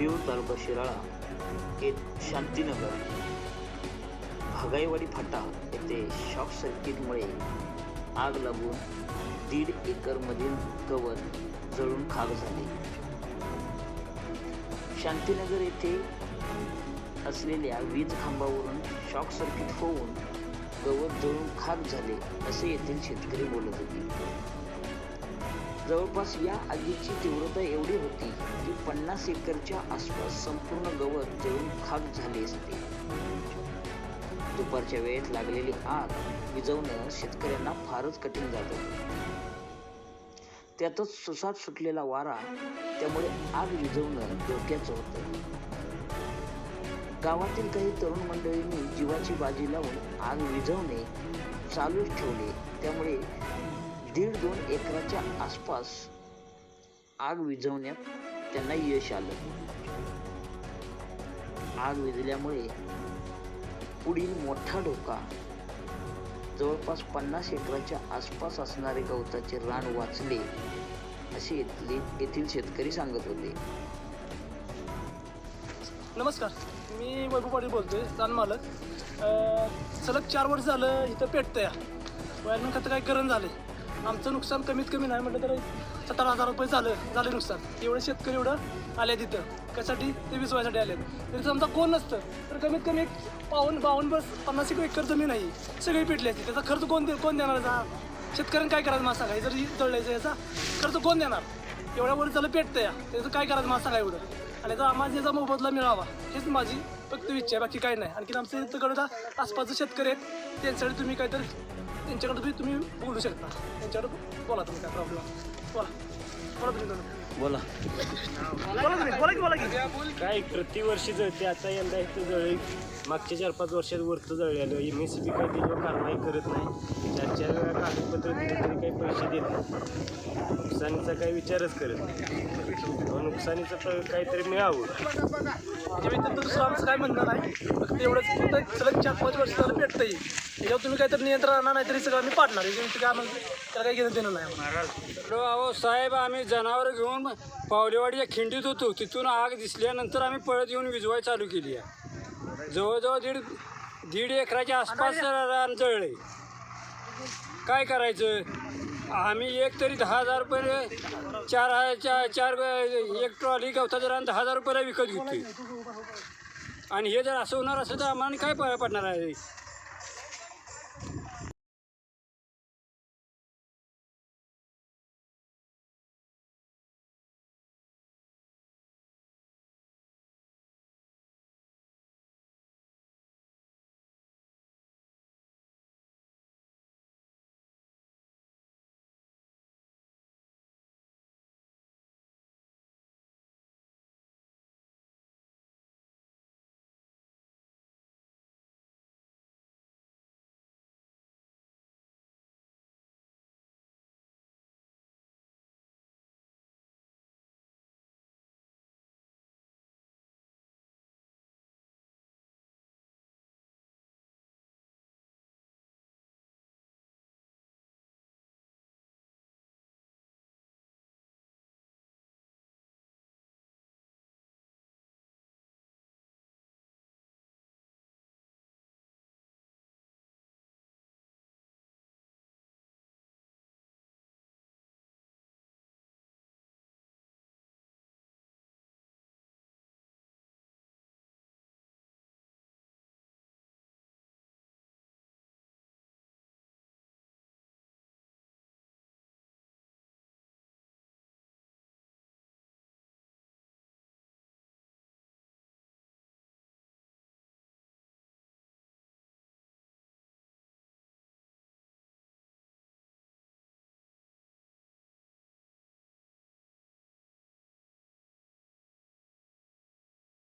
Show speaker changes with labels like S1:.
S1: देऊळ तालुका शिराळा एक शांतीनगर. भागाईवाडी फाटा येथे शॉक सर्किटमुळे आग लागून दीड एकरमधील गवत जळून खाक झाले. शांतीनगर येथे असलेल्या वीज खांबावरून शॉक सर्किट होऊन गवत जळून खाक झाले असे येथील शेतकरी बोलत होते. जवळपास या आगीची तीव्रता एवढी होती की पन्नास एकरच्या आसपास संपूर्ण गवत जळून खाक झाले असते. दुपारच्या वेळेत लागलेली आग विजवणं शेतकऱ्यांना फारच कठीण जात होतं. त्यातच सुसाट सुटलेला वारा त्यामुळे आग विझवणं धोक्याचं होतं. गावातील काही तरुण मंडळींनी जीवाची बाजी लावून आग विझवणे चालूच ठेवले. त्यामुळे दीड दोन एकराच्या आसपास आग विझवण्यात त्यांना यश आलं. आग विझल्यामुळे पुढील मोठा धोका जवळपास पन्नास एकराच्या आसपास असणारे गवताचे रान वाचले असे येथील येथील शेतकरी सांगत होते.
S2: नमस्कार मी वैभव पाटील बोलतोय चांद मालक. सलग चार वर्ष झालं इथं पेटतं या वायरमॅन खातं काही करण झाले? आमचं नुकसान कमीत कमी नाही म्हटलं तर सत्तर हजार रुपये झालं झाले नुकसान. एवढं शेतकरी एवढं आले तिथं. कशासाठी? ते विसवायसाठी आले तरी समजा कोण नसतं तर कमीत कमी एक पाऊन बावन्न बस पन्नास एक एकर जमीन आहे सगळी पेटली असती त्याचा खर्च कोण दे कोण देणार याचा? शेतकऱ्यांनी काय करायचं मला सांगा जर जळायचं याचा खर्च कोण देणार? एवढ्या वर झालं पेटतं या. त्याचं काय करायचं मला सांगा एवढं आणि तर आम्हाला याचा मोबदला मिळावा हेच माझी फक्त इच्छा आहे. बाकी काही नाही. आणखी आमच्या इथं आसपासचे शेतकरी आहेत. त्यांच्यासाठी तुम्ही काहीतरी त्यांच्याकडे तुम्ही तुम्ही बोलू शकता. त्यांच्याकडे बोला तुम्ही काय प्रॉब्लेम बोला. बोला तुम्ही.
S1: बोला.
S2: बोला. तुम्ही बोला की बोला की.
S3: काय प्रतिवर्षी जळते. आता यंदा इथं जळली. मागच्या चार पाच वर्षात वरतं जळलेलं. एम एस बी काय त्याच्यावर कारवाई करत नाही. चार चार वेळा कागदपत्र दिले तरी काही पैसे देत नाही. नुकसानीचा काही विचारच करत नाही. तेव्हा नुकसानीचं प- काहीतरी मिळावं.
S2: म्हणजे मी तर दुसरं आमचं काय म्हणणं नाही फक्त एवढंच फक्त एक सलग चार पाच वर्ष झालं पेटतं येईल त्याच्यावर तुम्ही काहीतरी नियंत्रण आणा नाही तरी सगळं आम्ही पाडणार याच्यावर काय म्हणतो त्याला काही घेणं देणं नाही आम्हाला.
S4: हॅलो अहो साहेब आम्ही जनावर घेऊन पावलेवाडीच्या खिंडीत होतो. तिथून आग दिसल्यानंतर आम्ही पळत येऊन विजवाय चालू केली आहे. जवळजवळ दीड दीड एकराच्या आसपास रान जळले काय करायचं? आम्ही एक तरी दहा हजार रुपये चार हजार चार एक ट्रॉली गवता जर आणि दहा हजार रुपयाला विकत घेतो आणि हे जर असं होणार असेल तर आम्हाला काय पडणार आहे?